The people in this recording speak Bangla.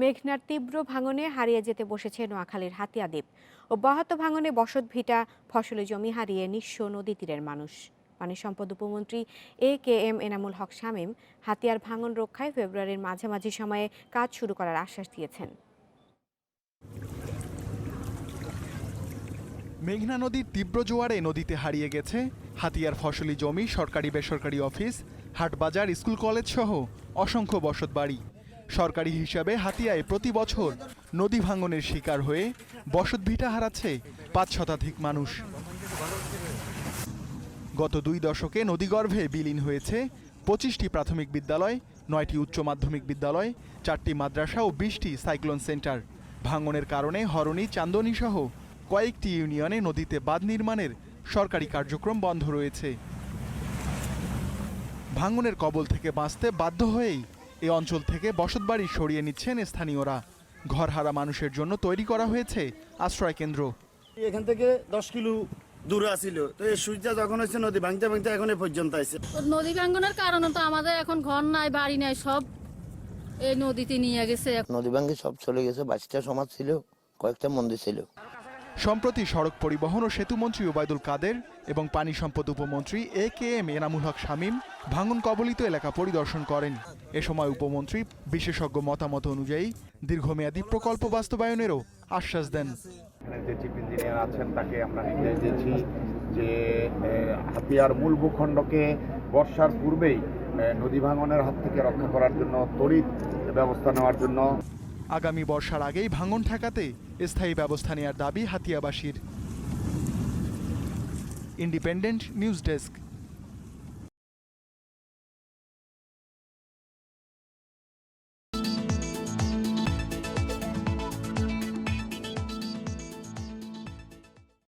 মেঘনার তীব্র ভাঙনে হারিয়ে যেতে বসেছে নোয়াখালীর হাতিয়া দ্বীপ। অব্যাহত ভাঙনে বসত ভিটা, ফসলি জমি হারিয়ে নিঃস্ব নদী তীরের মানুষ। পানি সম্পদ উপমন্ত্রী A K M Enamul Haque Shamim হাতিয়ার ভাঙন রক্ষায় ফেব্রুয়ারির মাঝামাঝি সময়ে কাজ শুরু করার আশ্বাস দিয়েছেন। মেঘনা নদীর তীব্র জোয়ারে নদীতে হারিয়ে গেছে। হাতিয়ার ফসলি জমি সরকারি বেসরকারি অফিস, হাটবাজার, স্কুল কলেজ সহ অসংখ্য বসতবাড়ি। সরকারি হিসাবে হাতিয়ায় প্রতি বছর নদী ভাঙনের শিকার হয়ে বসতভিটা হারাচ্ছে পাঁচ শতাধিক মানুষ। গত দুই দশকে নদীগর্ভে বিলীন হয়েছে পঁচিশটি প্রাথমিক বিদ্যালয়, নয়টি উচ্চ মাধ্যমিক বিদ্যালয়, চারটি মাদ্রাসা ও বিশটি সাইক্লোন সেন্টার। ভাঙনের কারণে হরণী চান্দনী সহ কয়েকটি ইউনিয়নে নদীতে বাঁধ নির্মাণের সরকারি কার্যক্রম বন্ধ রয়েছে। ভাঙনের কবল থেকে বাঁচতে বাধ্য হয়েই এ অঞ্চল থেকে বসতবাড়ি সরিয়ে নিচ্ছেন স্থানীয়রা। ঘরহারা মানুষের জন্য তৈরি করা হয়েছে আশ্রয় কেন্দ্র এখান থেকে দশ কিলো দূরে আসিল। তো এই সুইচটা যখন হয়েছে নদী ভাঙতে ভাঙতে এখন পর্যন্ত আছে তো নদী ভাঙ্গনের কারণে তো আমাদের এখন ঘর নাই বাড়ি নাই সব এই নদীতে নিয়ে গেছে নদী ভাঙ্গে সব চলে গেছে বাইশটা সমাজ ছিল কয়েকটা মন্দির ছিল। সম্প্রতি সড়ক পরিবহন ও সেতুমন্ত্রী ওবায়দুল কাদের এবং পানি সম্পদ উপমন্ত্রী A K M Enamul Haque Shamim ভাঙন কবলিত এলাকা পরিদর্শন করেন। এ সময় উপমন্ত্রী বিশেষজ্ঞ মতামত অনুযায়ী দীর্ঘমেয়াদী প্রকল্প বাস্তবায়নেরও আশ্বাস দেন। যে চিফ ইঞ্জিনিয়ার আছেন, তাকে আমরা নির্দেশ দিয়েছি যে হাতিয়ার মূল ভূখণ্ডকে বর্ষার পূর্বেই নদী ভাঙনের হাত থেকে রক্ষা করার জন্য, তড়িৎ ব্যবস্থা নেওয়ার জন্য। আগামী বর্ষার আগেই ভাঙন ঠেকাতে স্থায়ী ব্যবস্থা নেওয়ার দাবি হাতিয়াবাসীর। Independent news desk.